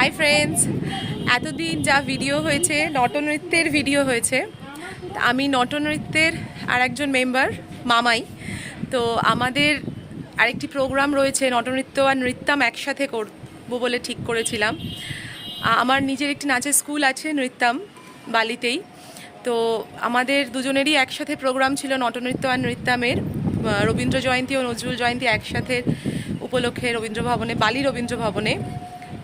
Hi friends, এতদিন যা video হয়েছে, নটনৃত্যের ভিডিও হয়েছে। আমি নটনৃত্যের আর একজন মেম্বার মামাই। তো আমাদের আরেকটি প্রোগ্রাম রয়েছে, নটনৃত্য আর নৃত্যাম একসাথে করব বলে ঠিক করেছিলাম। আমার নিজের একটি নাচের স্কুল আছে নৃত্যাম, বালিতেই। তো আমাদের দুজনেরই একসাথে প্রোগ্রাম ছিল নটনৃত্য আর নৃত্যামের। রবীন্দ্র জয়ন্তী ও নজরুল জয়ন্তী একসাথে উপলক্ষে রবীন্দ্র ভবনে, বালি রবীন্দ্র ভবনে।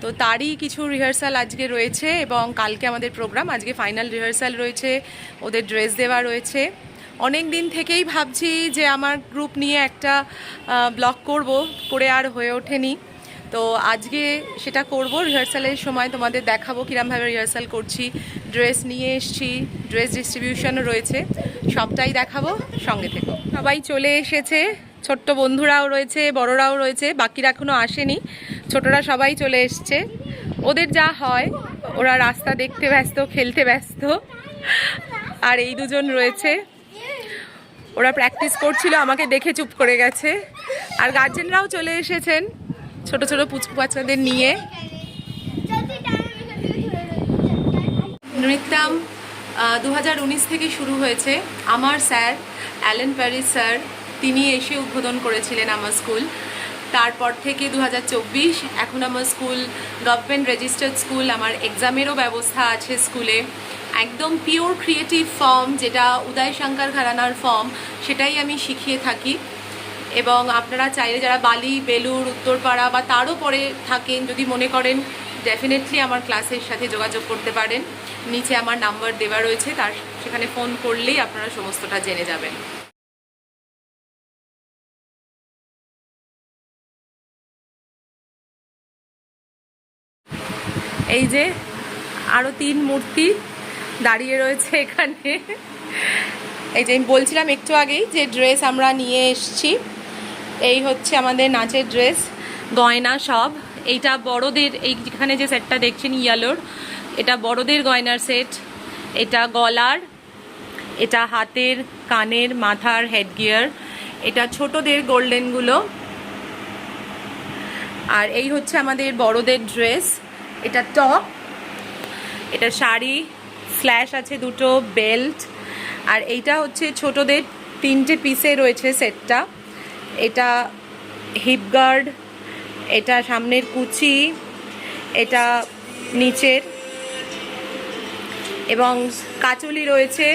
তো তারই কিছু রিহার্সাল আজকে রয়েছে এবং কালকে আমাদের প্রোগ্রাম আজকে ফাইনাল রিহার্সাল রয়েছে, ওদের ড্রেস দেওয়া রয়েছে। অনেক দিন থেকেই ভাবছি যে আমার গ্রুপ নিয়ে একটা ব্লগ করব, করে আর হয়ে ওঠেনি। তো আজকে সেটা করব রিহার্সালের সময় তোমাদের দেখাবো কিরমভাবে রিহার্সাল করছি ড্রেস নিয়ে এসছি ড্রেস ডিস্ট্রিবিউশনও রয়েছে, সবটাই দেখাবো, সঙ্গে থেকো। সবাই চলে এসেছে, ছোট্ট বন্ধুরাও রয়েছে, বড়রাও রয়েছে, বাকিরা এখনও আসেনি। ছোটরা সবাই চলে এসছে। ওদের যা হয়, ওরা রাস্তা দেখতে ব্যস্ত, খেলতে ব্যস্ত। আর এই দুজন রয়েছে। ওরা প্র্যাকটিস করছিল, আমাকে দেখে চুপ করে গেছে। আর গার্জেনরাও চলে এসেছেন, ছোট ছোট পুচকু বাচ্চাদের নিয়ে। নৃত্যাম দু থেকে শুরু হয়েছে। আমার স্যার, অ্যালেন প্যারিস স্যার, তিনি এসে উদ্বোধন করেছিলেন আমার স্কুল। তারপর থেকে দু হাজার চব্বিশ, এখন আমার স্কুল গভর্নমেন্ট রেজিস্টার্ড স্কুল আমার এক্সামেরও ব্যবস্থা আছে স্কুলে। একদম পিওর ক্রিয়েটিভ ফর্ম যেটা উদয় শঙ্কর ঘরানার ফর্ম সেটাই আমি শিখিয়ে থাকি। এবং আপনারা চাইলে যারা বালি বেলুর উত্তরপাড়া বা তারও পরে থাকেন, যদি মনে করেন ডেফিনেটলি আমার ক্লাসের সাথে যোগাযোগ করতে পারেন। নিচে আমার নাম্বার দেওয়া রয়েছে, তার সেখানে ফোন করলেই আপনারা সমস্তটা জেনে যাবেন। এই যে আরও তিন মূর্তি দাঁড়িয়ে রয়েছে এখানে। এই যে আমি বলছিলাম একটু আগেই যে ড্রেস আমরা নিয়ে এসছি। এই হচ্ছে আমাদের নাচের ড্রেস গয়না সব। এইটা বড়দের, এই যেখানে যে সেটটা দেখছেন ইয়েলোর এটা বড়দের গয়নার সেট এটা গলার, এটা হাতের, কানের, মাথার হেডগিয়ার এটা ছোটদের গোল্ডেনগুলো আর এই হচ্ছে আমাদের বড়দের ড্রেস এটা টপ, এটা শাড়ি ফ্ল্যাশ আছে দুটো, বেল্ট, আর এইটা হচ্ছে ছোটদের তিনটে পিসে রয়েছে সেটটা এটা হিপ গার্ড এটা সামনের কুচি, এটা নিচের, এবং কাচুলি রয়েছে।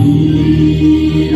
Amen.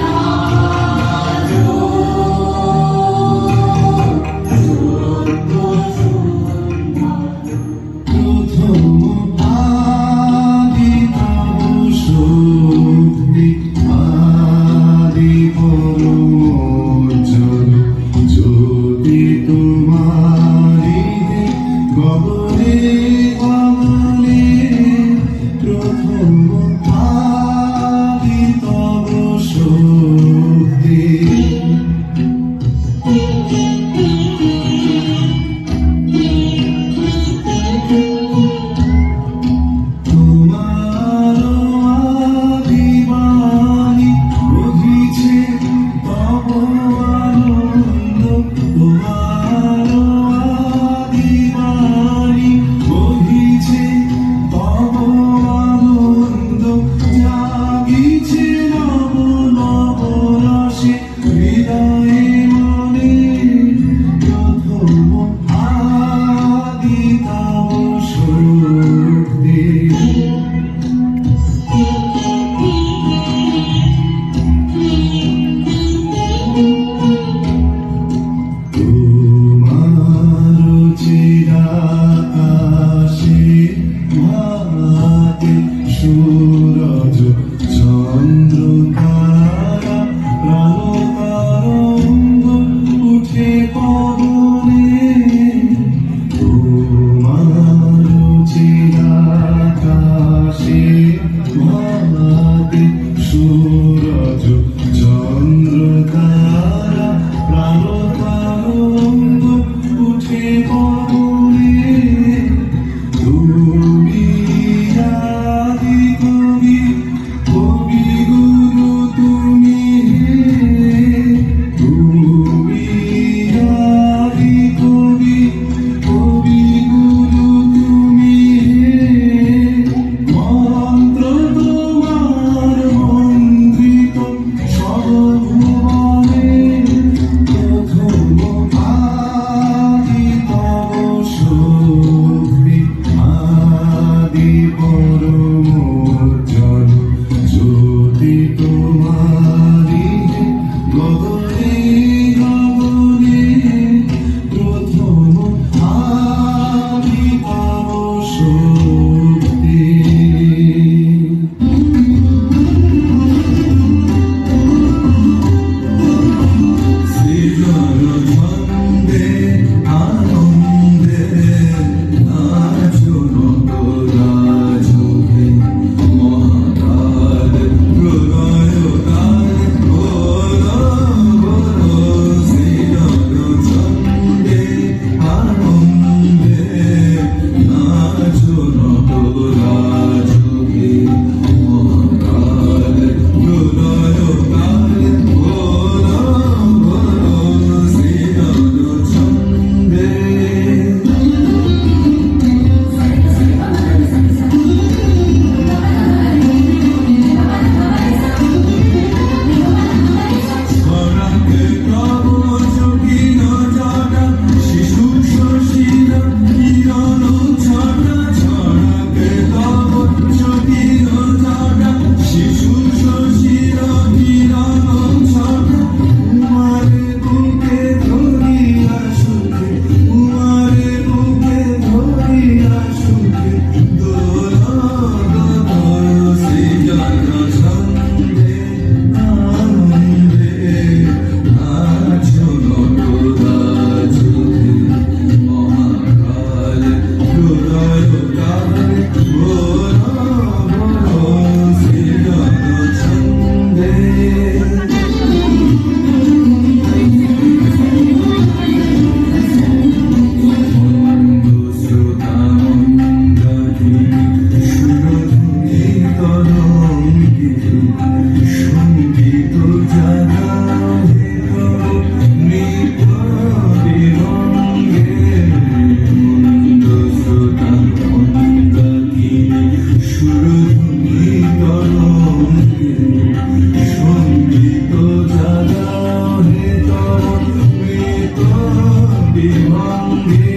you. Amen.